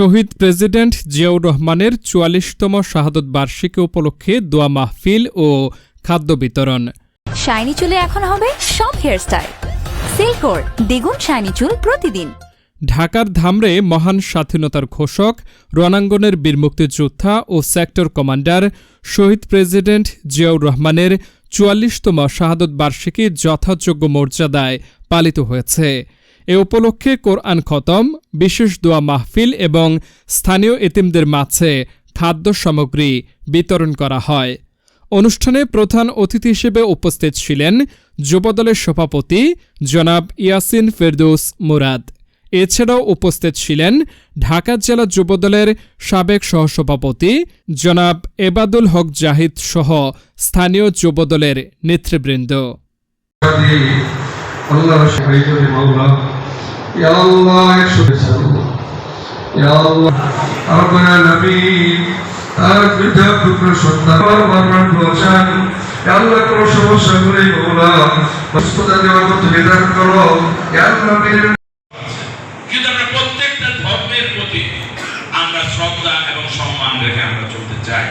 শহীদ president Ziaur রহমানের চুয়াল্লিশতম শাহাদত বার্ষিকী উপলক্ষে দোয়া মাহফিল ও খাদ্য বিতরণ। শাইনি চুলে এখন হবে সব হেয়ারস্টাইল। সিল্কোর দ্বিগুণ শাইনি চুল প্রতিদিন। ঢাকার ধামরে মহান স্বাধীনতার ঘোষক রণাঙ্গনের বীর মুক্তিযোদ্ধা ও সেক্টর কমান্ডার শহীদ প্রেসিডেন্ট জিয়াউর রহমানের চুয়াল্লিশতম শাহাদত বার্ষিকী যথাযোগ্য মর্যাদায় পালিত হয়েছে। এ উপলক্ষে কোরআন খতম, বিশেষ দোয়া মাহফিল এবং স্থানীয় এতিমদের মাঝে খাদ্য সামগ্রী বিতরণ করা হয়। অনুষ্ঠানে প্রধান অতিথি হিসেবে উপস্থিত ছিলেন যুবদলের সভাপতি জনাব ইয়াসিন ফেরদৌস মুরাদ। এছাড়াও উপস্থিত ছিলেন ঢাকা জেলা যুবদলের সাবেক সহসভাপতি জনাব এবাদুল হক জাহিদ সহ স্থানীয় যুবদলের নেতৃবৃন্দ। আল্লাহ সাহায্য করে আল্লাহ কিন্তু প্রত্যেকটা ধর্মের প্রতি আমরা শ্রদ্ধা এবং সম্মান রেখে আমরা চলতে চাই।